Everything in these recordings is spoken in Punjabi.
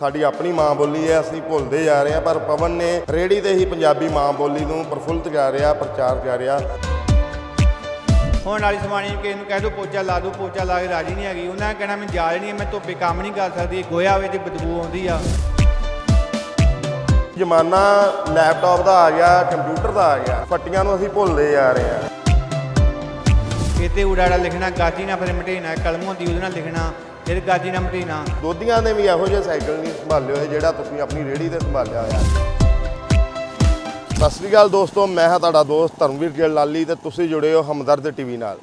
ਸਾਡੀ ਆਪਣੀ ਮਾਂ ਬੋਲੀ ਹੈ ਅਸੀਂ ਭੁੱਲਦੇ ਜਾ ਰਹੇ ਹਾਂ ਪਰ ਪਵਨ ਨੇ ਰੇੜੀ ਤੇ ਹੀ ਪੰਜਾਬੀ ਮਾਂ ਬੋਲੀ ਨੂੰ ਪ੍ਰਫੁੱਲਤ ਕਰ ਰਿਹਾ ਪ੍ਰਚਾਰ ਕਰ ਰਿਹਾ। ਹੁਣ ਵਾਲੀ ਸਮਾਣੀ ਕਿਸੇ ਨੂੰ ਕਹਿ ਦੋ ਪੋਚਾ ਲਾ ਦੋ ਪੋਚਾ ਲਾ ਕੇ ਰਾਜੀ ਨਹੀਂ ਹੈਗੀ। ਉਹਨਾਂ ਨੇ ਕਹਿਣਾ ਮੈਂ ਜਾਲ ਨਹੀਂ ਮੈਂ ਧੁੱਪੇ ਕੰਮ ਨਹੀਂ ਕਰ ਸਕਦੀ ਗੋਇਆ ਵਿੱਚ ਬਦਬੂ ਆਉਂਦੀ ਆ। ਜ਼ਮਾਨਾ ਲੈਪਟਾਪ ਦਾ ਆ ਗਿਆ ਕੰਪਿਊਟਰ ਦਾ ਆ ਗਿਆ ਫੱਟੀਆਂ ਨੂੰ ਅਸੀਂ ਭੁੱਲਦੇ ਜਾ ਰਹੇ ਹਾਂ। ਇੱਥੇ ਉਡਾੜਾ ਲਿਖਣਾ ਗਾਜੀ ਨਾਲ ਫਿਰ ਮਟੇਨਾ ਕਲਮ ਹੁੰਦੀ ਉਹਦੇ ਨਾਲ ਲਿਖਣਾ। ਫਿਰ ਗਾਜੀ ਨਾਲ ਮਟੇਨਾ ਦੋਧੀਆਂ ਨੇ ਵੀ ਇਹੋ ਜਿਹੇ ਸਾਈਕਲ ਨਹੀਂ ਸੰਭਾਲੇ ਹੋਏ ਜਿਹੜਾ ਤੁਸੀਂ ਆਪਣੀ ਰੇੜੀ ਤੇ ਸੰਭਾਲਿਆ ਹੋਇਆ। ਸਤਿ ਸ੍ਰੀ ਅਕਾਲ ਦੋਸਤੋ, ਮੈਂ ਹਾਂ ਤੁਹਾਡਾ ਦੋਸਤ ਧਰਮਵੀਰ ਗਿੱਲ ਲਾਲੀ ਤੇ ਤੁਸੀਂ ਜੁੜੇ ਹੋ ਹਮਦਰਦ ਟੀਵੀ ਨਾਲ।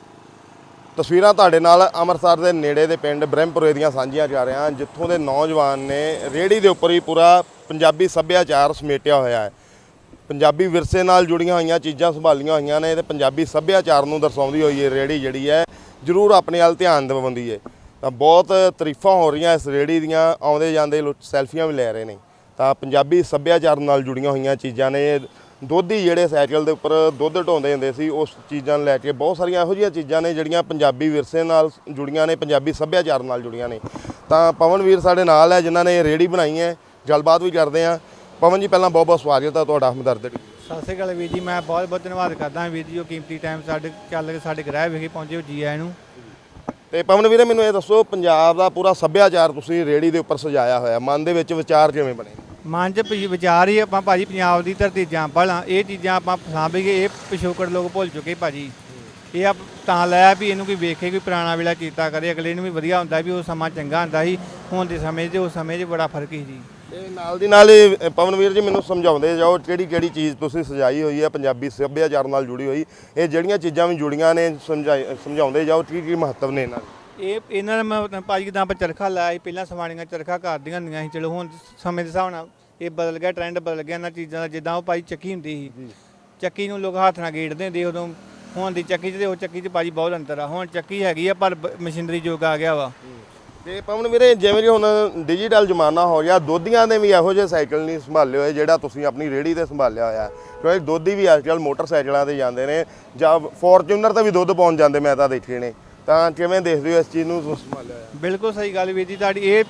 ਤਸਵੀਰਾਂ ਤੁਹਾਡੇ ਨਾਲ ਅੰਮ੍ਰਿਤਸਰ ਦੇ ਨੇੜੇ ਦੇ ਪਿੰਡ ਬ੍ਰਹਮਪੁਰੇ ਦੀਆਂ ਸਾਂਝੀਆਂ ਕਰ ਰਿਹਾ ਜਿੱਥੋਂ ਦੇ ਨੌਜਵਾਨ ਨੇ ਰੇੜੀ ਦੇ ਉੱਪਰ ਹੀ ਪੂਰਾ ਪੰਜਾਬੀ ਸੱਭਿਆਚਾਰ ਸਮੇਟਿਆ ਹੋਇਆ ਹੈ। ਪੰਜਾਬੀ ਵਿਰਸੇ ਨਾਲ ਜੁੜੀਆਂ ਹੋਈਆਂ ਚੀਜ਼ਾਂ ਸੰਭਾਲੀਆਂ ਹੋਈਆਂ ਨੇ ਤੇ ਪੰਜਾਬੀ ਸੱਭਿਆਚਾਰ ਨੂੰ ਦਰਸਾਉਂਦੀ ਹੋਈ ਇਹ ਰੇੜੀ ਜਿਹੜੀ ਹੈ, ਜ਼ਰੂਰ ਆਪਣੇ ਵੱਲ ਧਿਆਨ ਦਿਵਾਉਂਦੀ ਹੈ। ਤਾਂ ਬਹੁਤ ਤਾਰੀਫਾਂ ਹੋ ਰਹੀਆਂ ਇਸ ਰੇੜੀ ਦੀਆਂ, ਆਉਂਦੇ ਜਾਂਦੇ ਲੋਕ ਸੈਲਫੀਆਂ ਵੀ ਲੈ ਰਹੇ ਨੇ। ਤਾਂ ਪੰਜਾਬੀ ਸੱਭਿਆਚਾਰ ਨਾਲ ਜੁੜੀਆਂ ਹੋਈਆਂ ਚੀਜ਼ਾਂ ਨੇ। ਦੋਧੀ ਜਿਹੜੇ ਸਾਈਕਲ ਦੇ ਉੱਪਰ ਦੁੱਧ ਢੋਂਦੇ ਹੁੰਦੇ ਸੀ, ਉਸ ਚੀਜ਼ਾਂ ਨੂੰ ਲੈ ਕੇ ਬਹੁਤ ਸਾਰੀਆਂ ਇਹੋ ਜਿਹੀਆਂ ਚੀਜ਼ਾਂ ਨੇ ਜਿਹੜੀਆਂ ਪੰਜਾਬੀ ਵਿਰਸੇ ਨਾਲ ਜੁੜੀਆਂ ਨੇ, ਪੰਜਾਬੀ ਸੱਭਿਆਚਾਰ ਨਾਲ ਜੁੜੀਆਂ ਨੇ। ਤਾਂ ਪਵਨ ਵੀਰ ਸਾਡੇ ਨਾਲ ਹੈ, ਜਿਨ੍ਹਾਂ ਨੇ ਇਹ ਰੇੜੀ ਬਣਾਈ ਹੈ। ਗੱਲਬਾਤ ਵੀ ਕਰਦੇ ਆ ਪਵਨ ਜੀ, ਪਹਿਲਾਂ ਬਹੁਤ ਬਹੁਤ ਸਵਾਗਤ ਹੈ ਤੁਹਾਡਾ ਹਮਦਰਦ ਸਤਿ ਸ਼੍ਰੀ ਅਕਾਲ ਵੀਰ ਜੀ, ਮੈਂ ਬਹੁਤ ਬਹੁਤ ਧੰਨਵਾਦ ਕਰਦਾ ਹਾਂ ਵੀਰ ਜੀ, ਉਹ ਕੀਮਤੀ ਟਾਈਮ ਸਾਡੇ ਚੱਲ ਸਾਡੇ ਗ੍ਰਹਿ ਵਿਖੇ ਪਹੁੰਚੇ ਜੀ ਆਇਆਂ ਨੂੰ। ਤੇ ਪਵਨ ਵੀਰੇ, ਮੈਨੂੰ ਇਹ ਦੱਸੋ, ਪੰਜਾਬ ਦਾ ਪੂਰਾ ਸੱਭਿਆਚਾਰ ਤੁਸੀਂ ਰੇੜੀ ਦੇ ਉੱਪਰ ਸਜਾਇਆ ਹੋਇਆ, ਮਨ ਦੇ ਵਿੱਚ ਵਿਚਾਰ ਕਿਵੇਂ ਬਣੇ? ਮਨ 'ਚ ਵੀ ਵਿਚਾਰ ਹੀ ਆਪਾਂ ਭਾਜੀ ਪੰਜਾਬ ਦੀ ਧਰਤੀ ਜਾਂਪਲ ਆ ਇਹ ਚੀਜ਼ਾਂ ਆਪਾਂ ਸਾਂਭੀਏ, ਇਹ ਪਿਛੋਕੜ ਲੋਕ ਭੁੱਲ ਚੁੱਕੇ ਭਾਜੀ। ਇਹ ਆਪ ਤਾਂ ਲਾਇਆ ਵੀ ਇਹਨੂੰ ਕੋਈ ਵੇਖੇ, ਕੋਈ ਪੁਰਾਣਾ ਵੇਲਾ ਚੇਤਾ ਕਰੇ, ਅਗਲੇ ਨੂੰ ਵੀ ਵਧੀਆ ਹੁੰਦਾ ਵੀ ਉਹ ਸਮਾਂ ਚੰਗਾ ਹੁੰਦਾ ਸੀ, ਹੁਣ ਦੇ ਸਮੇਂ 'ਚ, ਉਸ ਸਮੇਂ 'ਚ ਬੜਾ ਫ਼ਰਕ ਸੀ ਜੀ। ਤੇ ਨਾਲ ਦੀ ਨਾਲ ਇਹ ਪਵਨ ਵੀਰ ਜੀ ਮੈਨੂੰ ਸਮਝਾਉਂਦੇ ਜਾਓ ਕਿਹੜੀ ਕਿਹੜੀ ਚੀਜ਼ ਤੁਸੀਂ ਸਜਾਈ ਹੋਈ ਹੈ ਪੰਜਾਬੀ ਸੱਭਿਆਚਾਰ ਨਾਲ ਜੁੜੀ ਹੋਈ। ਇਹ ਜਿਹੜੀਆਂ ਚੀਜ਼ਾਂ ਵੀ ਜੁੜੀਆਂ ਨੇ ਸਮਝਾਈ- ਸਮਝਾਉਂਦੇ ਜਾਓ ਕੀ ਕੀ ਮਹੱਤਵ ਨੇ ਇਹਨਾਂ ਦੇ। ਇਹ ਇਹਨਾਂ ਨੇ ਭਾਜੀ ਕਿਦਾਂ ਆਪਾਂ ਚਰਖਾ ਲਾਇਆ ਸੀ ਪਹਿਲਾਂ ਸਵਾਣੀਆਂ ਚਰਖਾ ਕਰਦੀਆਂ ਹੁੰਦੀਆਂ ਸੀ ਚਲੋ ਹੁਣ ਸਮੇਂ ਦੇ ਹਿਸਾਬ ਨਾਲ ਇਹ ਬਦਲ ਗਿਆ ਟ੍ਰੈਂਡ ਬਦਲ ਗਿਆ ਇਹਨਾਂ ਚੀਜ਼ਾਂ ਦਾ ਜਿੱਦਾਂ ਉਹ ਭਾਈ ਚੱਕੀ ਹੁੰਦੀ ਸੀ। ਚੱਕੀ ਨੂੰ ਲੋਕ ਹੱਥ ਨਾਲ ਗੇੜਦੇ ਹੁੰਦੇ ਉਦੋਂ ਹੁਣ ਦੀ ਚੱਕੀ 'ਚ ਤੇ ਉਹ ਚੱਕੀ 'ਚ ਭਾਜੀ ਬਹੁਤ ਅੰਤਰ ਆ ਹੁਣ ਚੱਕੀ ਹੈਗੀ ਆ ਪਰ ਮਸ਼ੀਨਰੀ ਯੁੱਗ ਆ ਗਿਆ ਵਾ। ਤੇ ਪਵਨ ਵੀਰੇ ਜਿਵੇਂ ਕਿ ਹੁਣ ਡਿਜੀਟਲ ਜ਼ਮਾਨਾ ਹੋ ਗਿਆ ਦੋਧੀਆਂ ਨੇ ਵੀ ਇਹੋ ਜਿਹੇ ਸਾਈਕਲ ਨਹੀਂ ਸੰਭਾਲੇ ਹੋਏ ਜਿਹੜਾ ਤੁਸੀਂ ਆਪਣੀ ਰੇੜੀ ਤੇ ਸੰਭਾਲਿਆ ਹੋਇਆ। ਕਿਉਂਕਿ ਦੋਧੀ ਵੀ ਅੱਜਕੱਲ ਮੋਟਰਸਾਈਕਲਾਂ ਤੇ ਜਾਂਦੇ ਨੇ ਜਾਂ ਫੋਰਚੂਨਰ ਤੇ ਵੀ ਦੁੱਧ ਪਾਉਣ ਜਾਂਦੇ ਮੈਂ ਤਾਂ ਦੇਖੇ ਨੇ। ਤਾਂ ਕਿਵੇਂ ਦੇਖਦੇ ਹੋ ਇਸ ਚੀਜ਼ ਨੂੰ ਸੰਭਾਲਿਆ ਹੋਇਆ? ਬਿਲਕੁਲ ਸਹੀ ਗੱਲ ਵੀਰ ਜੀ ਤੁਹਾਡੀ ਇਹ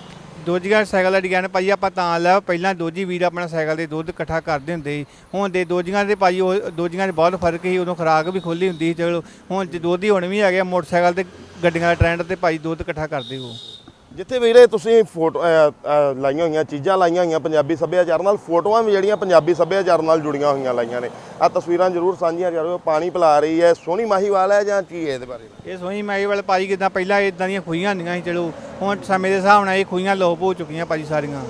ਦੋਜੀਆਂ ਸਾਈਕਲ ਦਾ ਡਿਜ਼ਾਈਨ ਭਾਜੀ ਆਪਾਂ ਤਾਂ ਲਿਆ ਪਹਿਲਾਂ ਦੋਜੀ ਵੀਰ ਆਪਣਾ ਸਾਈਕਲ ਦੇ ਦੁੱਧ ਇਕੱਠਾ ਕਰਦੇ ਹੁੰਦੇ ਸੀ। ਹੁਣ ਦੇ ਦੋਜੀਆਂ ਦੇ ਭਾਜੀ ਉਹ ਦੋਜੀਆਂ 'ਚ ਬਹੁਤ ਫ਼ਰਕ ਸੀ ਉਦੋਂ ਖੁਰਾਕ ਵੀ ਖੋਲੀ ਹੁੰਦੀ ਸੀ ਚਲੋ। ਹੁਣ ਜੇ ਦੋਧੀ ਹੁਣ ਵੀ ਹੈਗੇ ਆ, ਮੋਟਰਸਾਈਕਲ ਤੇ ਗੱਡੀਆਂ ਦਾ ਟ੍ਰੈਂਡ ਤੇ ਭਾਜੀ ਦੁੱਧ ਇਕੱਠਾ ਕਰਦੇ ਹੋ। ਜਿੱਥੇ ਵੀਰੇ ਤੁਸੀਂ ਫੋਟੋ ਲਾਈਆਂ ਹੋਈਆਂ ਚੀਜ਼ਾਂ ਲਾਈਆਂ ਹੋਈਆਂ ਪੰਜਾਬੀ ਸੱਭਿਆਚਾਰ ਨਾਲ ਫੋਟੋਆਂ ਵੀ ਜਿਹੜੀਆਂ ਪੰਜਾਬੀ ਸੱਭਿਆਚਾਰ ਨਾਲ ਜੁੜੀਆਂ ਹੋਈਆਂ ਲਾਈਆਂ ਨੇ। ਆ ਤਸਵੀਰਾਂ ਜ਼ਰੂਰ ਸਾਂਝੀਆਂ ਕਰੋ ਪਾਣੀ ਪਿਲਾ ਰਹੀ ਹੈ। ਸੋਹਣੀ ਮਾਹੀਵਾਲ ਹੈ ਜਾਂ ਕੀ ਹੈ ਇਹਦੇ ਬਾਰੇ? ਇਹ ਸੋਹਣੀ ਮਾਈ ਵਾਲੇ ਭਾਜੀ ਕਿਦਾਂ ਪਹਿਲਾਂ ਇਦਾਂ ਦੀਆਂ ਖੂਹੀਆਂ ਹੁੰਦੀਆਂ ਸੀ ਚਲੋ ਹੁਣ ਸਮੇਂ ਦੇ ਹਿਸਾਬ ਨਾਲ ਇਹ ਖੂਹੀਆਂ ਲੋਪ ਹੋ ਚੁੱਕੀਆਂ ਭਾਜੀ ਸਾਰੀਆਂ।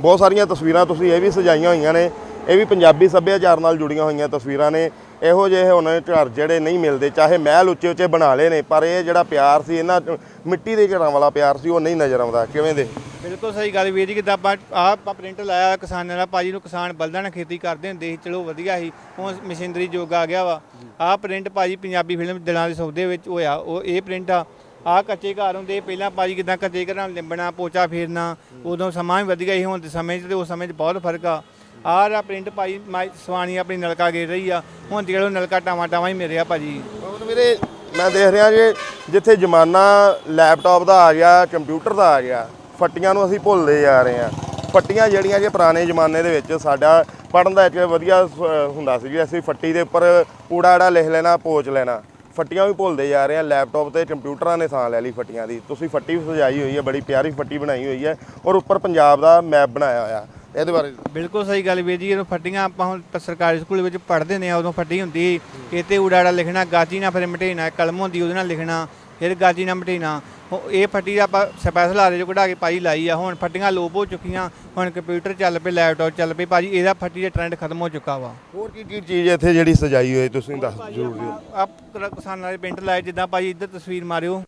ਬਹੁਤ ਸਾਰੀਆਂ ਤਸਵੀਰਾਂ ਤੁਸੀਂ ਇਹ ਵੀ ਸਜਾਈਆਂ ਹੋਈਆਂ ਨੇ ਇਹ ਵੀ ਪੰਜਾਬੀ ਸੱਭਿਆਚਾਰ ਨਾਲ ਜੁੜੀਆਂ ਹੋਈਆਂ ਤਸਵੀਰਾਂ ਨੇ। ਇਹੋ ਜਿਹੇ ਹੁਣ ਘਰ ਜਿਹੜੇ ਨਹੀਂ ਮਿਲਦੇ, ਚਾਹੇ ਮਹਿਲ ਉੱਚੇ ਉੱਚੇ ਬਣਾ ਲਏ ਨੇ, ਪਰ ਇਹ ਜਿਹੜਾ ਪਿਆਰ ਸੀ, ਇਹਨਾਂ ਮਿੱਟੀ ਦੇ ਘਰਾਂ ਵਾਲਾ ਪਿਆਰ ਸੀ, ਉਹ ਨਹੀਂ ਨਜ਼ਰ ਆਉਂਦਾ। ਕਿਵੇਂ ਦੇ? ਬਿਲਕੁਲ ਸਹੀ ਗੱਲ ਵੀਰ ਜੀ ਕਿਦਾਂ ਆਪਾਂ ਆਹ ਆਪਾਂ ਪ੍ਰਿੰਟ ਲਾਇਆ ਹੋਇਆ ਕਿਸਾਨਾਂ ਦਾ, ਭਾਜੀ ਨੂੰ ਕਿਸਾਨ ਬਲਦਾਂ ਨਾਲ ਖੇਤੀ ਕਰਦੇ ਹੁੰਦੇ ਸੀ, ਚਲੋ ਵਧੀਆ ਸੀ, ਹੁਣ ਮਸ਼ੀਨਰੀ ਯੁੱਗ ਆ ਗਿਆ ਵਾ। ਆਹ ਪ੍ਰਿੰਟ ਭਾਜੀ ਪੰਜਾਬੀ ਫਿਲਮ ਦਿਲਾਂ ਦੇ ਸੌਦੇ ਵਿੱਚ ਹੋਇਆ, ਉਹ ਇਹ ਪ੍ਰਿੰਟ ਆ। ਆਹ ਕੱਚੇ ਘਰ ਹੁੰਦੇ, ਪਹਿਲਾਂ ਭਾਜੀ ਕਿਦਾਂ ਕੱਚੇ ਘਰਾਂ ਲਿੰਬਣਾ ਪੋਚਾ ਫੇਰਨਾ, ਉਦੋਂ ਸਮਾਂ ਵੀ ਵਧੀਆ ਸੀ, ਹੁਣ ਦੇ ਸਮੇਂ 'ਚ ਤੇ ਉਸ ਸਮੇਂ 'ਚ ਬਹੁਤ ਫ਼ਰਕ ਆ। ਆਹ ਰਾ ਪ੍ਰਿੰਟ ਭਾਜੀ ਮਾਈ- ਸਵਾਣੀ ਆਪਣੀ ਨਲਕਾ ਗੇ ਰਹੀ ਆ, ਹੁਣ ਜਿਹੜਾ ਨਲਕਾ ਟਾਵਾਂ ਟਾਵਾਂ ਹੀ ਮਿਲਿਆ ਭਾਜੀ। ਹੁਣ ਵੀਰੇ, ਮੈਂ ਦੇਖ ਰਿਹਾ ਜੇ ਜਿੱਥੇ ਜ਼ਮਾਨਾ ਲੈਪਟਾਪ ਦਾ ਆ ਗਿਆ, ਕੰਪਿਊਟਰ ਦਾ ਆ ਗਿਆ, ਫੱਟੀਆਂ ਨੂੰ ਅਸੀਂ ਭੁੱਲਦੇ ਜਾ ਰਹੇ ਹਾਂ। ਫੱਟੀਆਂ ਜਿਹੜੀਆਂ ਜੇ ਪੁਰਾਣੇ ਜ਼ਮਾਨੇ ਦੇ ਵਿੱਚ ਸਾਡਾ ਪੜਨ ਦਾ ਇੱਕ ਵਧੀਆ ਸ- ਹੁੰਦਾ ਸੀ ਕਿ ਅਸੀਂ ਫੱਟੀ ਦੇ ਉੱਪਰ ਊੜਾ ੜਾ ਲਿਖ ਲੈਣਾ, ਪੋਚ ਲੈਣਾ। ਫੱਟੀਆਂ ਵੀ ਭੁੱਲਦੇ ਜਾ ਰਹੇ ਹਾਂ, ਲੈਪਟਾਪ ਤੇ ਕੰਪਿਊਟਰਾਂ ਨੇ ਥਾਂ ਲੈ ਲਈ ਫੱਟੀਆਂ ਦੀ। ਤੁਸੀਂ ਫੱਟੀ ਵੀ ਸਜਾਈ ਹੋਈ ਹੈ, ਬੜੀ ਪਿਆਰੀ ਫੱਟੀ ਬਣਾਈ ਹੋਈ ਹੈ ਔਰ ਉੱਪਰ ਪੰਜਾਬ ਦਾ ਮੈਪ ਬਣਾਇਆ ਹੋਇਆ। ਇਹਦੇ ਬਾਰੇ। ਬਿਲਕੁਲ ਸਹੀ ਗੱਲ ਵੀਰ ਜੀ ਜਦੋਂ ਫੱਟੀਆਂ ਆਪਾਂ ਹੁਣ ਪ- ਸਰਕਾਰੀ ਸਕੂਲ ਵਿੱਚ ਪੜ੍ਹਦੇ ਨੇ ਉਦੋਂ ਫੱਟੀ ਹੁੰਦੀ ਸੀ। ਇਹ ਤੇ ਉਡਾੜਾ ਲਿਖਣਾ ਗਾਜੀ ਨਾਲ ਫਿਰ ਮਟੇਨਾ ਕਲਮ ਹੁੰਦੀ ਉਹਦੇ ਨਾਲ ਲਿਖਣਾ ਫਿਰ ਗਾਜੀ ਨਾਲ ਉਹ ਇਹ ਫੱਟੀ ਆਪਾਂ ਸਪੈਸ਼ਲ ਆਰੇ ਜੋ ਕਢਾ ਕੇ ਪਾਈ ਲਾਈ ਆ ਹੁਣ ਫੱਟੀਆਂ ਲੋਪ ਹੋ ਚੁੱਕੀਆਂ ਹੁਣ ਕੰਪਿਊਟਰ ਚੱਲ ਪਏ ਲੈਪਟਾਪ ਚੱਲ ਪਏ ਭਾਜੀ ਇਹਦਾ ਫੱਟੀ ਦਾ ਟ੍ਰੈਂਡ ਖਤਮ ਹੋ ਚੁੱਕਾ ਵਾ। ਹੋਰ ਕੀ ਕੀ ਚੀਜ਼ ਇੱਥੇ ਜਿਹੜੀ ਸਜਾਈ ਹੋਈ ਤੁਸੀਂ ਦੱਸ ਜ਼ਰੂਰ ਦਿਓ ਆਪ ਕਿਸਾਨਾਂ ਦੇ ਪਿੰਡ ਲਾਏ ਜਿੱਦਾਂ ਭਾਜੀ ਇੱਧਰ ਤਸਵੀਰ ਮਾਰਿਓ।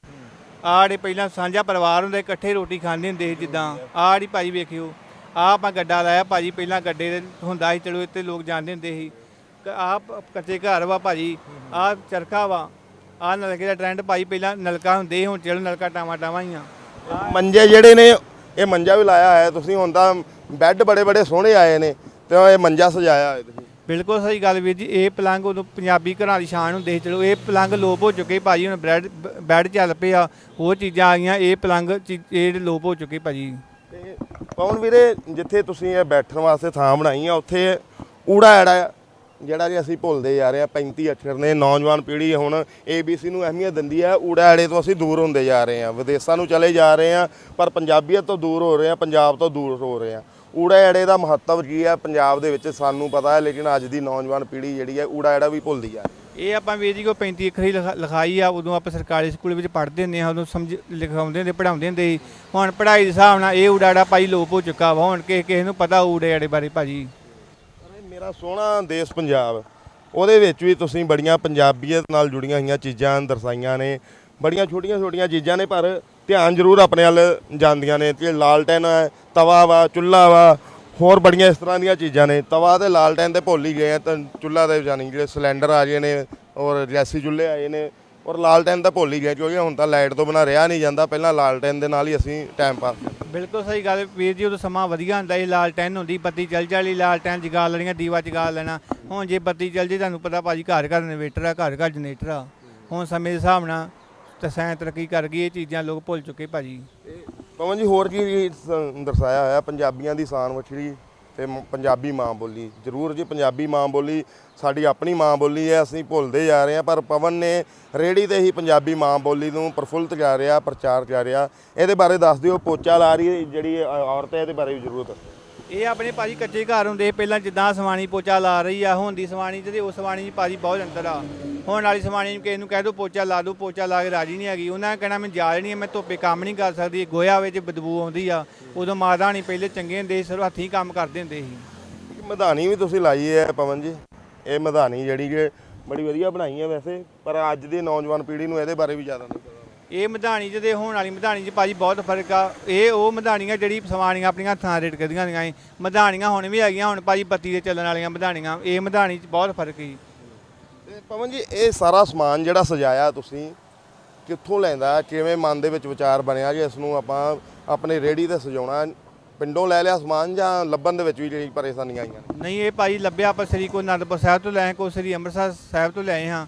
ਆੜੇ ਪਹਿਲਾਂ ਸਾਂਝਾ ਪਰਿਵਾਰ ਹੁੰਦੇ ਇਕੱਠੇ ਰੋਟੀ ਖਾਂਦੇ ਹੁੰਦੇ ਸੀ ਜਿੱਦਾਂ। ਆੜੀ ਭਾਜੀ ਵੇਖਿਓ ਆ ਆਪਾਂ ਗੱਡਾ ਲਾਇਆ ਭਾਜੀ ਪਹਿਲਾਂ ਗੱਡੇ ਦੇ ਹੁੰਦਾ ਸੀ ਚਲੋ ਇੱਥੇ ਲੋਕ ਜਾਂਦੇ ਹੁੰਦੇ ਸੀ। ਆ ਕੱਚੇ ਘਰ ਵਾ ਭਾਜੀ ਆ ਚਰਖਾ ਵਾ ਆ ਨਲਕੇ ਦਾ ਟ੍ਰੈਂਡ ਭਾਜੀ ਪਹਿਲਾਂ ਨਲਕਾ ਹੁੰਦੇ ਸੀ, ਹੁਣ ਚਲੋ ਨਲਕਾ ਟਾਵਾਂ ਟਾਵਾਂ ਹੀ ਆ। ਮੰਜੇ ਜਿਹੜੇ ਨੇ ਇਹ ਮੰਜਾ ਵੀ ਲਾਇਆ ਹੋਇਆ ਤੁਸੀਂ ਹੁਣ ਤਾਂ ਬੈੱਡ ਬੜੇ ਬੜੇ ਸੋਹਣੇ ਆਏ ਨੇ ਤੇ ਇਹ ਮੰਜਾ ਸਜਾਇਆ ਹੋਇਆ ਤੁਸੀਂ। ਬਿਲਕੁਲ ਸਹੀ ਗੱਲ ਵੀਰ ਜੀ ਇਹ ਪਲੰਗ ਉਦੋਂ ਪੰਜਾਬੀ ਘਰਾਂ ਦੀ ਸ਼ਾਨ ਹੁੰਦੇ ਸੀ ਚਲੋ ਇਹ ਪਲੰਗ ਲੋਪ ਹੋ ਚੁੱਕੇ ਭਾਜੀ ਹੁਣ ਬ੍ਰੈਡ ਬੈੱਡ ਚੱਲ ਪਏ ਆ ਹੋਰ ਚੀਜ਼ਾਂ ਆ ਗਈਆਂ ਇਹ ਪਲੰਗ ਇਹ ਲੋਪ ਹੋ ਚੁੱਕੇ ਭਾਜੀ। ਪਵਨ ਵੀਰੇ ਜਿੱਥੇ ਤੁਸੀਂ ਇਹ ਬੈਠਣ ਵਾਸਤੇ ਥਾਂ ਬਣਾਈ ਆ, ਉੱਥੇ ਊੜਾ ਐੜਾ ਜਿਹੜਾ ਜੀ ਅਸੀਂ ਭੁੱਲਦੇ ਜਾ ਰਹੇ ਆ 35 ਅੱਖਰ ਨੇ ਨੌਜਵਾਨ ਪੀੜ੍ਹੀ ਹੁਣ ABC ਨੂੰ ਅਹਿਮੀਅਤ ਦਿੰਦੀ ਆ, ਊੜਾ ਐੜੇ ਤੋਂ ਅਸੀਂ ਦੂਰ ਹੁੰਦੇ ਜਾ ਰਹੇ ਆ, ਵਿਦੇਸ਼ਾਂ ਨੂੰ ਚਲੇ ਜਾ ਰਹੇ ਆ, ਪਰ ਪੰਜਾਬੀਅਤ ਤੋਂ ਦੂਰ ਹੋ ਰਹੇ ਆ, ਪੰਜਾਬ ਤੋਂ ਦੂਰ ਹੋ ਰਹੇ ਆ। ਊੜਾ ਐੜੇ ਦਾ ਮਹੱਤਵ ਕੀ ਆ? ਪੰਜਾਬ ਦੇ ਵਿੱਚ ਸਾਨੂੰ ਪਤਾ ਹੈ, ਲੇਕਿਨ ਅੱਜ ਦੀ ਨੌਜਵਾਨ ਪੀੜ੍ਹੀ ਜਿਹੜੀ ਹੈ, ਊੜਾ ਐੜਾ ਵੀ ਭੁੱਲਦੀ ਜਾ ਹੈ। ਇਹ ਆਪਾਂ ਵੀਰ ਜੀ ਕੋ 35 ਅੱਖਰੀ ਲਿਖਾ- ਲਿਖਾਈ ਆ, ਉਦੋਂ ਆਪਾਂ ਸਰਕਾਰੀ ਸਕੂਲ ਵਿੱਚ ਪੜ੍ਹਦੇ ਹੁੰਦੇ ਆ ਉਦੋਂ ਸਮਝ ਲਿਖਾਉਂਦੇ ਹੁੰਦੇ, ਪੜ੍ਹਾਉਂਦੇ ਹੁੰਦੇ ਸੀ। ਹੁਣ ਪੜ੍ਹਾਈ ਦੇ ਹਿਸਾਬ ਨਾਲ ਇਹ ਉਡਾੜਾ ਭਾਈ ਲੋਪ ਹੋ ਚੁੱਕਾ ਵਾ, ਹੁਣ ਕਿਸੇ ਕਿਸੇ ਨੂੰ ਪਤਾ ਊੜੇ ਬਾਰੇ ਭਾਜੀ। ਅਰੇ ਮੇਰਾ ਸੋਹਣਾ ਦੇਸ਼ ਪੰਜਾਬ, ਉਹਦੇ ਵਿੱਚ ਵੀ ਤੁਸੀਂ ਬੜੀਆਂ ਪੰਜਾਬੀਅਤ ਨਾਲ ਜੁੜੀਆਂ ਹੋਈਆਂ ਚੀਜ਼ਾਂ ਦਰਸਾਈਆਂ ਨੇ। ਬੜੀਆਂ ਛੋਟੀਆਂ ਛੋਟੀਆਂ ਚੀਜ਼ਾਂ ਨੇ, ਪਰ ਧਿਆਨ ਜ਼ਰੂਰ ਆਪਣੇ ਵੱਲ ਜਾਂਦੀਆਂ ਨੇ। ਤੇ ਲਾਲਟੈਨ ਹੈ, ਤਵਾ ਵਾ, ਚੁੱਲ੍ਹਾ ਵਾ ਹੋਰ ਬੜੀਆਂ ਇਸ ਤਰ੍ਹਾਂ ਦੀਆਂ ਚੀਜ਼ਾਂ ਨੇ। ਤਵਾ ਤੇ ਲਾਲਟੈਨ ਤੇ ਭੁੱਲ ਹੀ ਗਏ ਆ ਤਾਂ ਚੁੱਲ੍ਹਾ ਦੇ ਜਾਨੀ ਜਿਹੜੇ ਸਿਲੰਡਰ ਆ ਗਏ ਨੇ ਔਰ ਗੈਸੀ ਚੁੱਲ੍ਹੇ ਆਏ ਨੇ ਔਰ ਲਾਲਟੈਨ ਤਾਂ ਭੁੱਲ ਹੀ ਗਏ ਕਿਉਂਕਿ ਹੁਣ ਤਾਂ ਲਾਈਟ ਤੋਂ ਬਿਨਾਂ ਰਿਹਾ ਨਹੀਂ ਜਾਂਦਾ। ਪਹਿਲਾਂ ਲਾਲਟੈਨ ਦੇ ਨਾਲ ਹੀ ਅਸੀਂ ਟਾਈਮ ਪਾਸ ਬਿਲਕੁਲ ਸਹੀ ਗੱਲ ਹੈ ਵੀਰ ਜੀ ਉਦੋਂ ਸਮਾਂ ਵਧੀਆ ਹੁੰਦਾ ਸੀ ਲਾਲਟੈਨ ਹੁੰਦੀ ਬੱਤੀ ਚੱਲ ਜਾਲੀ ਲਾਲਟੈਨ ਜਗਾ ਲੈਣੀਆਂ ਦੀਵਾ ਜਗਾ ਲੈਣਾ। ਹੁਣ ਜੇ ਬੱਤੀ ਚੱਲ ਜੇ ਤੁਹਾਨੂੰ ਪਤਾ ਭਾਜੀ ਘਰ ਘਰ ਇਨਵੇਟਰ ਆ ਘਰ ਘਰ ਜਨਰੇਟਰ ਆ। ਹੁਣ ਸਮੇਂ ਦੇ ਹਿਸਾਬ ਨਾਲ ਤਾਂ ਸਾਇੰਸ ਤਰੱਕੀ ਕਰ ਗਈ ਇਹ ਚੀਜ਼ਾਂ ਲੋਕ ਭੁੱਲ ਚੁੱਕੇ ਭਾਜੀ। ਪਵਨ ਜੀ, ਹੋਰ ਕੀ ਸ- ਦਰਸਾਇਆ ਹੋਇਆ? ਪੰਜਾਬੀਆਂ ਦੀ ਸ਼ਾਨ ਵਛੜੀ ਤੇ ਮ- ਪੰਜਾਬੀ ਮਾਂ ਬੋਲੀ। ਜ਼ਰੂਰ ਜੀ, ਪੰਜਾਬੀ ਮਾਂ ਬੋਲੀ ਸਾਡੀ ਆਪਣੀ ਮਾਂ ਬੋਲੀ ਹੈ ਅਸੀਂ ਭੁੱਲਦੇ ਜਾ ਰਹੇ ਹਾਂ ਪਰ ਪਵਨ ਨੇ ਰੇੜੀ ਤੇ ਹੀ ਪੰਜਾਬੀ ਮਾਂ ਬੋਲੀ ਨੂੰ ਪ੍ਰਫੁੱਲਤ ਕਰ ਰਿਹਾ, ਪ੍ਰਚਾਰ ਕਰ ਰਿਹਾ। ਇਹਦੇ ਬਾਰੇ ਦੱਸ ਦਿਓ, ਪੋਚਾ ਲਾ ਰਹੀ ਹੈ ਜਿਹੜੀ ਅ- ਔਰਤ ਹੈ, ਇਹਦੇ ਬਾਰੇ ਵੀ ਜ਼ਰੂਰ ਦੱਸੋ ਇਹ ਆਪਣੇ ਭਾਜੀ ਕੱਚੇ ਘਰ ਹੁੰਦੇ, ਪਹਿਲਾਂ ਜਿੱਦਾਂ ਸਵਾਣੀ ਪੋਚਾ ਲਾ ਰਹੀ ਆ, ਹੁਣ ਦੀ ਸਵਾਣੀ 'ਚ ਤੇ ਉਸ ਸਵਾਣੀ 'ਚ ਭਾਜੀ ਬਹੁਤ ਅੰਤਰ ਆ। ਹੁਣ ਵਾਲੀ ਸਵਾਣੀ ਨੂੰ ਕਿਸੇ ਨੂੰ ਕਹਿ ਦੋ ਪੋਚਾ ਲਾ ਦੋ ਪੋਚਾ ਲਾ ਕੇ ਰਾਜੀ ਨਹੀਂ ਹੈਗੀ। ਉਹਨਾਂ ਨੇ ਕਹਿਣਾ ਮੈਂ ਜਾਲ ਨਹੀਂ ਮੈਂ ਧੁੱਪੇ ਕੰਮ ਨਹੀਂ ਕਰ ਸਕਦੀ। ਗੋਇਆ ਵਿੱਚ ਬਦਬੂ ਆਉਂਦੀ ਆ। ਉਦੋਂ ਮਾਤਾ ਨਹੀਂ ਪਹਿਲੇ ਚੰਗੇ ਹੁੰਦੇ ਸੀ ਸਿਰ ਹੱਥੀਂ ਕੰਮ ਕਰਦੇ ਹੁੰਦੇ ਸੀ। ਮਧਾਨੀ ਵੀ ਤੁਸੀਂ ਲਾਈ ਹੈ ਪਵਨ ਜੀ। ਇਹ ਮਧਾਨੀ ਜਿਹੜੀ ਕਿ ਬੜੀ ਵਧੀਆ ਬਣਾਈ ਹੈ ਵੈਸੇ। ਪਰ ਅੱਜ ਦੀ ਨੌਜਵਾਨ ਪੀੜ੍ਹੀ ਨੂੰ ਇਹਦੇ ਬਾਰੇ ਵੀ ਜ਼ਿਆਦਾ ਨਹੀਂ ਪਤਾ। ਇਹ ਮਧਾਣੀ ਤੇ ਹੋਣ ਵਾਲੀ ਮਧਾਣੀ 'ਚ ਭਾਜੀ ਬਹੁਤ ਫ਼ਰਕ ਆ। ਇਹ ਉਹ ਮਧਾਣੀਆਂ ਜਿਹੜੀ ਸਵਾਣੀਆਂ ਆਪਣੀਆਂ ਹੱਥਾਂ ਰੇਟ ਕਰਦੀਆਂ ਦੀਆਂ ਸੀ। ਮਧਾਣੀਆਂ ਹੁਣ ਵੀ ਹੈਗੀਆਂ ਹੁਣ ਭਾਜੀ ਬੱਤੀ ਦੇ ਚੱਲਣ ਵਾਲੀਆਂ ਮਧਾਣੀਆਂ ਇਹ ਮਧਾਣੀ 'ਚ ਬਹੁਤ ਫ਼ਰਕ ਸੀ। ਤੇ ਪਵਨ ਜੀ, ਇਹ ਸਾਰਾ ਸਮਾਨ ਜਿਹੜਾ ਸਜਾਇਆ ਤੁਸੀਂ, ਕਿੱਥੋਂ ਲੈਂਦਾ, ਕਿਵੇਂ ਮਨ ਦੇ ਵਿੱਚ ਵਿਚਾਰ ਬਣਿਆ ਜੇ ਇਸ ਨੂੰ ਆਪਾਂ ਆਪਣੇ ਰੇੜੀ ਤੇ ਸਜਾਉਣਾ? ਪਿੰਡੋਂ ਲੈ ਲਿਆ ਸਮਾਨ ਜਾਂ ਲੱਭਣ ਦੇ ਵਿੱਚ ਵੀ ਜਿਹੜੀ ਪਰੇਸ਼ਾਨੀਆਂ ਆਈਆਂ ਨਹੀਂ, ਇਹ ਭਾਜੀ ਲੱਭਿਆ ਆਪਾਂ ਸ੍ਰੀ ਕੋ ਅਨੰਦਪੁਰ ਸਾਹਿਬ ਤੋਂ ਲੈ ਕੋ ਸ੍ਰੀ ਅੰਮ੍ਰਿਤਸਰ ਸਾਹਿਬ ਤੋਂ ਲਏ ਹਾਂ।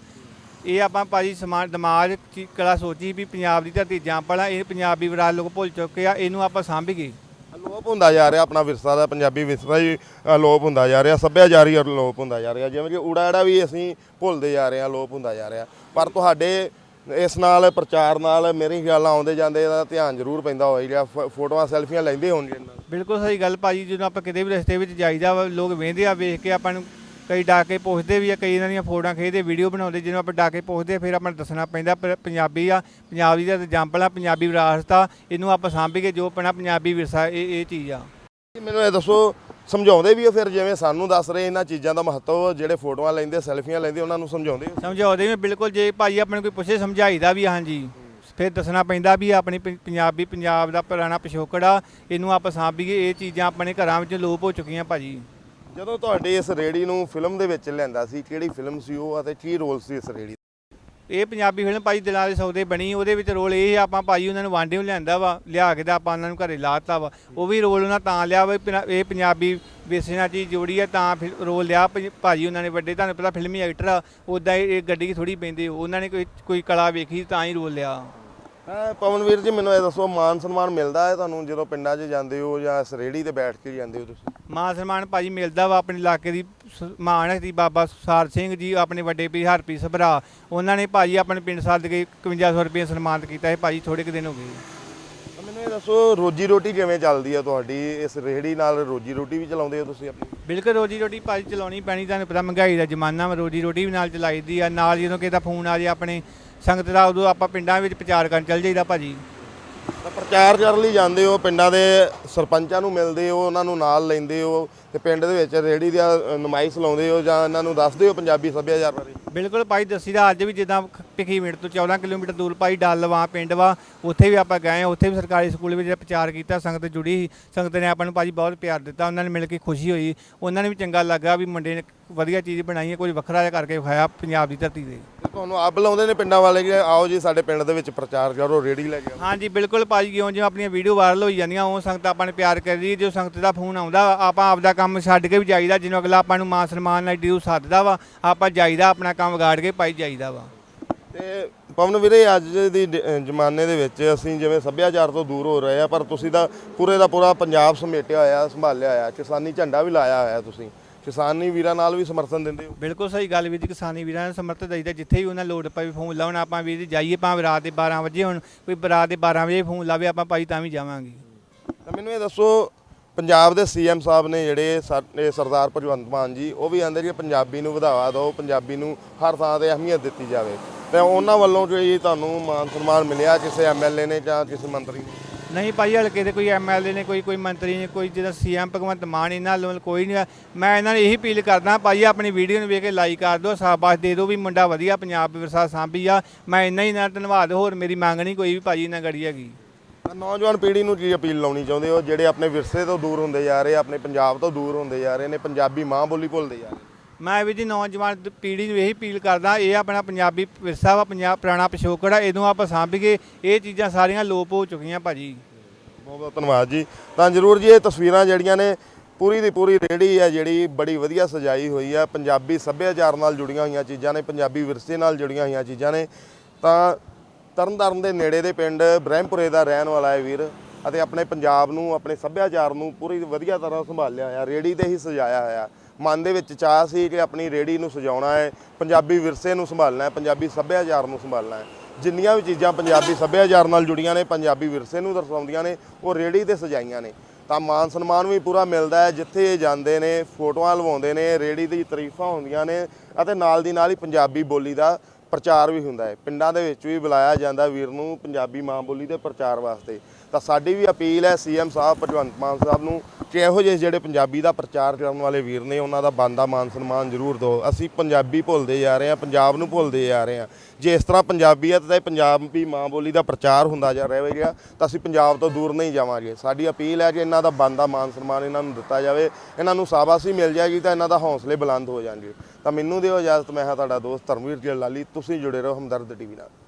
ਇਹ ਆਪਾਂ ਭਾਜੀ ਸਮਾਨ ਦਿਮਾਗ 'ਚ ਕਲਾ ਸੋਚੀ ਵੀ ਪੰਜਾਬ ਦੀ ਧਰਤੀ ਜਾਂਪਲ ਇਹ ਪੰਜਾਬੀ ਵਿਰਾਸਤ ਲੋਕ ਭੁੱਲ ਚੁੱਕੇ ਆ, ਇਹਨੂੰ ਆਪਾਂ ਸਾਂਭੀਏ ਅਲੋਪ ਹੁੰਦਾ ਜਾ ਰਿਹਾ ਆਪਣਾ ਵਿਰਸਾ ਦਾ, ਪੰਜਾਬੀ ਵਿਰਸਾ ਹੀ ਅਲੋਪ ਹੁੰਦਾ ਜਾ ਰਿਹਾ ਸੱਭਿਆਚਾਰੀ ਅਲੋਪ ਹੁੰਦਾ ਜਾ ਰਿਹਾ। ਜਿਵੇਂ ਕਿ ਊੜਾ ਵੀ ਅਸੀਂ ਭੁੱਲਦੇ ਜਾ ਰਹੇ ਹਾਂ, ਅਲੋਪ ਹੁੰਦਾ ਜਾ ਰਿਹਾ। ਪਰ ਤੁਹਾਡੇ ਇਸ ਨਾਲ, ਪ੍ਰਚਾਰ ਨਾਲ ਮੇਰੀ ਖਿਆਲ ਆਉਂਦੇ ਜਾਂਦੇ ਦਾ ਧਿਆਨ ਜ਼ਰੂਰ ਪੈਂਦਾ ਹੋਏਗਾ ਰਿਹਾ ਫੋਟੋਆਂ, ਸੈਲਫੀਆਂ ਲੈਂਦੇ ਹੋਣਗੇ ਬਿਲਕੁਲ ਸਹੀ ਗੱਲ ਭਾਜੀ, ਜਦੋਂ ਆਪਾਂ ਕਿਤੇ ਵੀ ਰਸਤੇ ਵਿੱਚ ਜਾਈਦਾ ਵਾ, ਲੋਕ ਵੇਂਦੇ ਆ, ਵੇਖ ਕੇ ਆਪਾਂ ਨੂੰ ਕਈ ਡਾਕੇ ਪੁੱਛਦੇ ਵੀ ਆ ਕਈ ਇਹਨਾਂ ਦੀਆਂ ਫੋਟੋਆਂ ਖਿੱਚਦੇ ਵੀਡੀਓ ਬਣਾਉਂਦੇ ਜਿਹਨੂੰ ਆਪਾਂ ਡਾਕੇ ਪੁੱਛਦੇ ਆ, ਫਿਰ ਆਪਾਂ ਨੂੰ ਦੱਸਣਾ ਪੈਂਦਾ ਪਰ ਪੰਜਾਬੀ ਆ ਪੰਜਾਬੀ ਦਾ ਐਗਜ਼ਾਮਪਲ ਆ ਪੰਜਾਬੀ ਵਿਰਾਸਤ ਆ ਇਹਨੂੰ ਆਪਾਂ ਸਾਂਭੀਏ ਜੋ ਆਪਣਾ ਪੰਜਾਬੀ ਵਿਰਸਾ ਇਹ ਇਹ ਚੀਜ਼ ਆ। ਮੈਨੂੰ ਇਹ ਦੱਸੋ ਸਮਝਾਉਂਦੇ ਵੀ ਹੋ ਫਿਰ ਜਿਵੇਂ ਸਾਨੂੰ ਦੱਸ ਰਹੇ ਇਹਨਾਂ ਚੀਜ਼ਾਂ ਦਾ ਮਹੱਤਵ ਜਿਹੜੇ ਫੋਟੋਆਂ ਲੈਂਦੇ ਸੈਲਫੀਆਂ ਲੈਂਦੇ ਉਹਨਾਂ ਨੂੰ ਸਮਝਾਉਂਦੇ ਹੋ? ਸਮਝਾਉਂਦੇ ਵੀ ਬਿਲਕੁਲ ਜੇ ਭਾਈ ਆਪਣੇ ਕੋਈ ਪੁੱਛੇ ਸਮਝਾਈਦਾ ਵੀ ਆ, ਹਾਂਜੀ। ਫਿਰ ਦੱਸਣਾ ਪੈਂਦਾ ਵੀ ਆਪਣੀ ਪੰਜਾਬੀ ਪੰਜਾਬ ਦਾ ਪੁਰਾਣਾ ਪਿਛੋਕੜ ਆ ਇਹਨੂੰ ਆਪਾਂ ਸਾਂਭੀਏ ਇਹ ਚੀਜ਼ਾਂ ਆਪਣੇ ਘਰਾਂ ਵਿੱਚ ਲੋਪ ਹੋ ਚੁੱਕੀਆਂ ਭਾਜੀ। ਜਦੋਂ ਤੁਹਾਡੀ ਇਸ ਰੇੜੀ ਨੂੰ ਫਿਲਮ ਦੇ ਵਿੱਚ ਲਿਆਂਦਾ ਸੀ ਕਿਹੜੀ ਫਿਲਮ ਸੀ ਉਹ ਅਤੇ ਕੀ ਰੋਲ ਸੀ ਇਸ ਰੇੜੀ ਇਹ ਪੰਜਾਬੀ ਫਿਲਮ ਭਾਈ ਦਿਲਾਂ ਦੇ ਸੌਦੇ ਬਣੀ ਉਹਦੇ ਵਿੱਚ ਰੋਲ ਇਹ ਆ, ਆਪਾਂ ਭਾਈ ਉਹਨਾਂ ਨੂੰ ਵਾਂਡੇ ਨੂੰ ਲਿਆਂਦਾ ਵਾ ਲਿਆ ਕੇ ਤਾਂ ਆਪਾਂ ਉਹਨਾਂ ਨੂੰ ਘਰੇ ਲਾਤਾ ਵਾ। ਉਹ ਵੀ ਰੋਲ ਉਹਨਾਂ ਤਾਂ ਲਿਆ ਵਾ ਵੀ ਇਹ ਪੰਜਾਬੀ ਵਿਰਸੇ ਨਾਲ ਚੀਜ਼ ਜੋੜੀ ਆ ਤਾਂ ਫਿਰ ਰੋਲ ਲਿਆ ਭਾ- ਭਾਜੀ ਉਹਨਾਂ ਨੇ ਵੱਡੇ ਤੁਹਾਨੂੰ ਪਤਾ ਫਿਲਮੀ ਐਕਟਰ ਆ ਉਦਾਂ ਇਹ ਗੱਡੀ ਥੋੜੀ ਪੈਂਦੇ ਉਹਨਾਂ ਨੇ ਕੋਈ ਕੋਈ ਕਲਾ ਵੇਖੀ ਤਾਂ ਹੀ ਰੋਲ ਲਿਆ। ਹਾਂ ਪਵਨਵੀਰ ਜੀ ਮੈਨੂੰ ਇਹ ਦੱਸੋ ਮਾਨ ਸਨਮਾਨ ਮਿਲਦਾ ਹੈ ਤੁਹਾਨੂੰ ਜਦੋਂ ਪਿੰਡਾਂ 'ਚ ਜਾਂਦੇ ਹੋ ਜਾਂ ਇਸ ਰੇੜੀ ਤੇ ਬੈਠ ਕੇ ਜਾਂਦੇ ਹੋ ਤੁਸੀਂ? ਮਾਨ ਸਨਮਾਨ ਭਾਜੀ ਮਿਲਦਾ ਵਾ ਆਪਣੇ ਇਲਾਕੇ ਦੀ ਸ- ਮਾਣ ਬਾਬਾ ਸਾਰ ਸਿੰਘ ਜੀ ਆਪਣੇ ਵੱਡੇ ਪੀ ਹਰਪੀ ਸਭਰਾ। ਉਹਨਾਂ ਨੇ ਭਾਜੀ ਆਪਣੇ ਪਿੰਡ ਸੱਦ ਕੇ 5100 ਰੁਪਏ ਸਨਮਾਨਿਤ ਕੀਤਾ ਹੈ ਭਾਜੀ ਥੋੜੇ ਕੁ ਦਿਨ ਹੋ ਗਏ ਤਾਂ ਮੈਨੂੰ ਇਹ ਦੱਸੋ ਰੋਜੀ ਰੋਟੀ ਕਿਵੇਂ ਚੱਲਦੀ ਹੈ ਤੁਹਾਡੀ? ਇਸ ਰੇੜੀ ਨਾਲ ਰੋਜੀ ਰੋਟੀ ਵੀ ਚਲਾਉਂਦੇ ਹੋ ਤੁਸੀਂ ਆਪਣੀ? ਬਿਲਕੁਲ ਰੋਜੀ ਰੋਟੀ ਭਾਜੀ ਚਲਾਉਣੀ ਪੈਣੀ ਤੁਹਾਨੂੰ ਪਤਾ ਮਹਿੰਗਾਈ ਦਾ ਜ਼ਮਾਨਾ ਵਾ ਰੋਜੀ ਰੋਟੀ ਵੀ ਨਾਲ ਚਲਾਈਦੀ ਆ ਨਾਲ ਜਦੋਂ ਕਿਸੇ ਦਾ ਫੋਨ ਆ ਜੇ ਆਪਣੇ ਸੰਗਤ ਦਾ ਉਦੋਂ ਆਪਾਂ ਪਿੰਡਾਂ ਵਿੱਚ ਪ੍ਰਚਾਰ ਕਰਨ ਚੱਲ ਜਾਈਦਾ ਭਾਜੀ। ਤਾਂ ਪ੍ਰਚਾਰ ਕਰਨ ਲਈ ਜਾਂਦੇ ਹੋ, ਪਿੰਡਾਂ ਦੇ ਸਰਪੰਚਾਂ ਨੂੰ ਮਿਲਦੇ ਹੋ, ਉਹਨਾਂ ਨੂੰ ਨਾਲ ਲੈਂਦੇ ਹੋ ਤੇ ਪਿੰਡ ਦੇ ਵਿੱਚ ਰੇੜੀ ਦਾ ਨੁਮਾਇਸ਼ ਲਾਉਂਦੇ ਹੋ ਜਾਂ ਇਹਨਾਂ ਨੂੰ ਦੱਸਦੇ ਹੋ ਪੰਜਾਬੀ ਸੱਭਿਆਚਾਰ ਬਾਰੇ? ਬਿਲਕੁਲ ਭਾਈ ਦੱਸੀਦਾ ਅੱਜ ਵੀ ਜਿੱਦਾਂ ਮਿੰਟ ਤੋਂ 14 ਕਿਲੋਮੀਟਰ ਦੂਰ ਭਾਈ ਡੱਲਵਾ ਪਿੰਡ ਵਾ ਉੱਥੇ ਵੀ ਆਪਾਂ ਗਏ ਉੱਥੇ ਵੀ ਸਰਕਾਰੀ ਸਕੂਲ ਵਿੱਚ ਪ੍ਰਚਾਰ ਕੀਤਾ ਸੰਗਤ ਜੁੜੀ ਸੰਗਤ ਨੇ ਆਪਾਂ ਨੂੰ ਭਾਜੀ ਬਹੁਤ ਪਿਆਰ ਦਿੱਤਾ ਉਹਨਾਂ ਨੇ ਮਿਲ ਕੇ ਖੁਸ਼ੀ ਹੋਈ। ਉਹਨਾਂ ਨੇ ਵੀ ਚੰਗਾ ਲੱਗਾ ਵੀ ਮੁੰਡੇ ਨੇ ਵਧੀਆ ਚੀਜ਼ ਬਣਾਈ ਹੈ ਕੁਝ ਵੱਖਰਾ ਜਿਹਾ ਕਰਕੇ ਵਿਖਾਇਆ ਪੰਜਾਬ ਦੀ ਧਰਤੀ ਤੇ। ਤੁਹਾਨੂੰ ਆਪ ਲਾਉਂਦੇ ਨੇ ਪਿੰਡਾਂ ਵਾਲੇ ਕਿ ਆਓ ਜੀ ਸਾਡੇ ਪਿੰਡ ਦੇ ਵਿੱਚ ਪ੍ਰਚਾਰ ਕਰੋ ਰੇੜੀ ਲੈ ਕੇ ਹਾਂਜੀ ਬਿਲਕੁਲ ਭਾਜੀ ਕਿਉਂ ਜਿਵੇਂ ਆਪਣੀਆਂ ਵੀਡੀਓ ਵਾਇਰਲ ਹੋਈ ਜਾਂਦੀਆਂ ਉਹ ਸੰਗਤ ਆਪਾਂ ਨੇ ਪਿਆਰ ਕਰਦੀ ਜੋ ਸੰਗਤ ਦਾ ਫੋਨ ਆਉਂਦਾ ਆਪਾਂ ਆਪਦਾ ਕੰਮ ਛੱਡ ਕੇ ਵੀ ਜਾਈਦਾ ਜਿਹਨੂੰ ਅਗਲਾ ਆਪਾਂ ਨੂੰ ਮਾਨ ਸਨਮਾਨ ਨਾਲ ਡਿਊ ਸੱਦਦਾ ਵਾ ਆਪਾਂ ਜਾਈਦਾ ਆਪਣਾ ਕੰਮ ਵਿਗਾੜ ਕੇ ਪਾਈ ਜਾਈਦਾ ਵਾ। ਤੇ ਪਵਨ ਵੀਰੇ ਅੱਜ ਦੀ ਜ਼ਮਾਨੇ ਦੇ ਵਿੱਚ ਅਸੀਂ ਜਿਵੇਂ ਸੱਭਿਆਚਾਰ ਤੋਂ ਦੂਰ ਹੋ ਰਹੇ ਆ ਪਰ ਤੁਸੀਂ ਤਾਂ ਪੂਰੇ ਦਾ ਪੂਰਾ ਪੰਜਾਬ ਸਮੇਟਿਆ ਹੋਇਆ ਸੰਭਾਲਿਆ ਹੋਇਆ ਕਿਸਾਨੀ ਝੰਡਾ ਵੀ ਲਾਇਆ ਹੋਇਆ ਤੁਸੀਂ। ਕਿਸਾਨੀ ਵੀਰਾਂ ਨਾਲ ਵੀ ਸਮਰਥਨ ਦਿੰਦੇ ਹੋ? ਬਿਲਕੁਲ ਸਹੀ ਗੱਲ ਵੀਰ ਜੀ ਕਿਸਾਨੀ ਵੀਰਾਂ ਨੂੰ ਸਮਰਥਨ ਦਈਦਾ ਜਿੱਥੇ ਵੀ ਉਹਨਾਂ ਲੋੜ ਪਈ ਫੋਨ ਲਾਉਣ ਆਪਾਂ ਵੀਰ ਜਾਈਏ ਭਾਵੇਂ ਰਾਤ ਦੇ 12 ਵਜੇ ਹੁਣ ਕੋਈ ਰਾਤ ਦੇ 12 ਵਜੇ ਫੋਨ ਲਾਵੇ ਆਪਾਂ ਭਾਈ ਤਾਂ ਵੀ ਜਾਵਾਂਗੇ। ਤਾਂ ਮੈਨੂੰ ਇਹ ਦੱਸੋ ਪੰਜਾਬ ਦੇ ਸੀਐਮ ਸਾਹਿਬ ਨੇ ਜਿਹੜੇ ਸਰ- ਇਹ ਸਰਦਾਰ ਭਗਵੰਤ ਮਾਨ ਜੀ, ਉਹ ਵੀ ਆਂਦੇ ਜੀ ਪੰਜਾਬੀ ਨੂੰ ਵਧਾਵਾ ਦਿਓ, ਪੰਜਾਬੀ ਨੂੰ ਹਰ ਥਾਂ ਤੇ ਅਹਿਮੀਅਤ ਦਿੱਤੀ ਜਾਵੇ। ਤੇ ਉਹਨਾਂ ਵੱਲੋਂ ਕੋਈ ਤੁਹਾਨੂੰ ਮਾਨ ਸਨਮਾਨ ਮਿਲਿਆ, ਕਿਸੇ ਐਮਐਲਏ ਨੇ ਜਾਂ ਕਿਸੇ ਮੰਤਰੀ ਨੇ? ਨਹੀਂ ਭਾਈ, ਹਲਕੇ ਦੇ ਕੋਈ ਐਮਐਲਏ ਨੇ, ਕੋਈ ਕੋਈ ਮੰਤਰੀ ਨੇ, ਕੋਈ ਜਿਹੜਾ ਸੀਐਮ ਭਗਵੰਤ ਮਾਨ ਇਹਨਾਂ ਵੱਲੋਂ ਕੋਈ ਨਹੀਂ ਆ। ਮੈਂ ਇਹਨਾਂ ਨੂੰ ਇਹੀ ਅਪੀਲ ਕਰਦਾ ਭਾਈ, ਆਪਣੀ ਵੀਡੀਓ ਨੂੰ ਵੇਖ ਕੇ ਲਾਈਕ ਕਰ ਦਿਓ, ਸ਼ਾਬਾਸ਼ ਦੇ ਦਿਓ ਵੀ ਮੁੰਡਾ ਵਧੀਆ ਪੰਜਾਬ ਵਿਰਸਾ ਸਾਂਭੀ ਆ। ਮੈਂ ਇੰਨਾ ਹੀ ਨਾ ਧੰਨਵਾਦ, ਹੋਰ ਮੇਰੀ ਮੰਗ ਨਹੀਂ ਕੋਈ ਵੀ ਭਾਜੀ ਇਹਨਾਂ ਗੜੀ ਹੈਗੀ। ਨੌਜਵਾਨ ਪੀੜ੍ਹੀ ਨੂੰ ਕੀ ਅਪੀਲ ਲਾਉਣੀ ਚਾਹੁੰਦੇ ਹੋ? ਜਿਹੜੇ ਆਪਣੇ ਵਿਰਸੇ ਤੋਂ ਦੂਰ ਹੁੰਦੇ ਜਾ ਰਹੇ ਆਪਣੇ ਪੰਜਾਬ ਤੋਂ ਦੂਰ ਹੁੰਦੇ ਜਾ ਰਹੇ ਨੇ ਪੰਜਾਬੀ ਮਾਂ ਬੋਲੀ ਭੁੱਲਦੇ ਜਾ ਰਹੇ ਨੇ। ਮੈਂ ਵੀ ਜੀ ਨੌਜਵਾਨ ਪੀੜ੍ਹੀ ਨੂੰ ਇਹੀ ਅਪੀਲ ਕਰਦਾ ਇਹ ਆਪਣਾ ਪੰਜਾਬੀ ਵਿਰਸਾ ਵਾ ਪੰਜਾਬ ਪੁਰਾਣਾ ਪਿਛੋਕੜ ਆ ਇਹਨੂੰ ਆਪਾਂ ਸਾਂਭੀਏ ਇਹ ਚੀਜ਼ਾਂ ਸਾਰੀਆਂ ਲੋਪ ਹੋ ਚੁੱਕੀਆਂ ਭਾਜੀ। ਬਹੁਤ ਬਹੁਤ ਧੰਨਵਾਦ ਜੀ। ਤਾਂ ਜਰੂਰ ਜੀ ਇਹ ਤਸਵੀਰਾਂ ਜਿਹੜੀਆਂ ਨੇ ਪੂਰੀ ਦੀ ਪੂਰੀ ਰੇੜੀ ਹੈ ਜਿਹੜੀ ਬੜੀ ਵਧੀਆ ਸਜਾਈ ਹੋਈ ਹੈ ਪੰਜਾਬੀ ਸੱਭਿਆਚਾਰ ਨਾਲ ਜੁੜੀਆਂ ਹੋਈਆਂ ਚੀਜ਼ਾਂ ਨੇ ਪੰਜਾਬੀ ਵਿਰਸੇ ਨਾਲ ਜੁੜੀਆਂ ਹੋਈਆਂ ਚੀਜ਼ਾਂ ਨੇ। ਤਾਂ ਤਰਨਤਾਰਨ ਦੇ ਨੇੜੇ ਦੇ ਪਿੰਡ ਬ੍ਰਹਮਪੁਰੇ ਦਾ ਰਹਿਣ ਵਾਲਾ ਹੈ ਵੀਰ ਅਤੇ ਆਪਣੇ ਪੰਜਾਬ ਨੂੰ, ਆਪਣੇ ਸੱਭਿਆਚਾਰ ਨੂੰ ਪੂਰੀ ਵਧੀਆ ਤਰ੍ਹਾਂ ਸੰਭਾਲਿਆ ਹੋਇਆ, ਰੇੜੀ ਤੇ ਹੀ ਸਜਾਇਆ ਹੋਇਆ। ਮਨ ਦੇ ਵਿੱਚ ਚਾਹ ਸੀ ਕਿ ਆਪਣੀ ਰੇੜੀ ਨੂੰ ਸਜਾਉਣਾ ਹੈ, ਪੰਜਾਬੀ ਵਿਰਸੇ ਨੂੰ ਸੰਭਾਲਣਾ ਹੈ, ਪੰਜਾਬੀ ਸੱਭਿਆਚਾਰ ਨੂੰ ਸੰਭਾਲਣਾ ਹੈ। ਜਿੰਨੀਆਂ ਵੀ ਚੀਜ਼ਾਂ ਪੰਜਾਬੀ ਸੱਭਿਆਚਾਰ ਨਾਲ ਜੁੜੀਆਂ ਨੇ, ਪੰਜਾਬੀ ਵਿਰਸੇ ਨੂੰ ਦਰਸਾਉਂਦੀਆਂ ਨੇ, ਉਹ ਰੇੜੀ ਤੇ ਸਜਾਈਆਂ ਨੇ। ਤਾਂ ਮਾਨ ਸਨਮਾਨ ਵੀ ਪੂਰਾ ਮਿਲਦਾ ਹੈ, ਜਿੱਥੇ ਇਹ ਜਾਂਦੇ ਨੇ, ਫੋਟੋਆਂ ਲਵਾਉਂਦੇ ਨੇ, ਰੇੜੀ ਦੀ ਤਾਰੀਫਾਂ ਹੁੰਦੀਆਂ ਨੇ ਅਤੇ ਨਾਲ ਦੀ ਨਾਲ ਹੀ ਪੰਜਾਬੀ ਬੋਲੀ ਦਾ ਪ੍ਰਚਾਰ ਵੀ ਹੁੰਦਾ ਹੈ। ਪਿੰਡਾਂ ਦੇ ਵਿੱਚ ਵੀ ਬੁਲਾਇਆ ਜਾਂਦਾ ਵੀਰ ਨੂੰ ਪੰਜਾਬੀ ਮਾਂ ਬੋਲੀ ਦੇ ਪ੍ਰਚਾਰ ਵਾਸਤੇ। ਤਾਂ ਸਾਡੀ ਵੀ ਅਪੀਲ ਹੈ ਸੀਐਮ ਸਾਹਿਬ, ਭਗਵੰਤ ਮਾਨ ਸਾਹਿਬ ਨੂੰ ਕਿ ਇਹੋ ਜਿਹੇ ਜਿਹੜੇ ਪੰਜਾਬੀ ਦਾ ਪ੍ਰਚਾਰ ਕਰਨ ਵਾਲੇ ਵੀਰ ਨੇ, ਉਹਨਾਂ ਦਾ ਬੰਦਾ ਮਾਨ ਸਨਮਾਨ ਜ਼ਰੂਰ ਦਿਓ। ਅਸੀਂ ਪੰਜਾਬੀ ਭੁੱਲਦੇ ਜਾ ਰਹੇ ਹਾਂ, ਪੰਜਾਬ ਨੂੰ ਭੁੱਲਦੇ ਜਾ ਰਹੇ ਹਾਂ। ਜੇ ਇਸ ਤਰ੍ਹਾਂ ਪੰਜਾਬੀਅਤ ਤੇ ਪੰਜਾਬੀ ਮਾਂ ਬੋਲੀ ਦਾ ਪ੍ਰਚਾਰ ਹੁੰਦਾ ਜਾ ਰਿਹਾ ਤਾਂ ਅਸੀਂ ਪੰਜਾਬ ਤੋਂ ਦੂਰ ਨਹੀਂ ਜਾਵਾਂਗੇ। ਸਾਡੀ ਅਪੀਲ ਹੈ ਕਿ ਇਹਨਾਂ ਦਾ ਬੰਦਾ ਮਾਨ ਸਨਮਾਨ ਇਹਨਾਂ ਨੂੰ ਦਿੱਤਾ ਜਾਵੇ। ਇਹਨਾਂ ਨੂੰ ਸ਼ਾਬਾਸ਼ੀ ਮਿਲ ਜਾਏਗੀ ਤਾਂ ਇਹਨਾਂ ਦਾ ਹੌਸਲੇ ਬੁਲੰਦ ਹੋ ਜਾਣਗੇ। ਤਾਂ ਮੈਨੂੰ ਦਿਓ ਇਜਾਜ਼ਤ, ਮੈਂ ਹਾਂ ਤੁਹਾਡਾ ਦੋਸਤ ਧਰਮਵੀਰ ਜੀ ਲਾਲੀ, ਤੁਸੀਂ ਜੁੜੇ ਰਹੋ ਹਮਦਰਦ ਟੀਵੀ ਨਾਲ।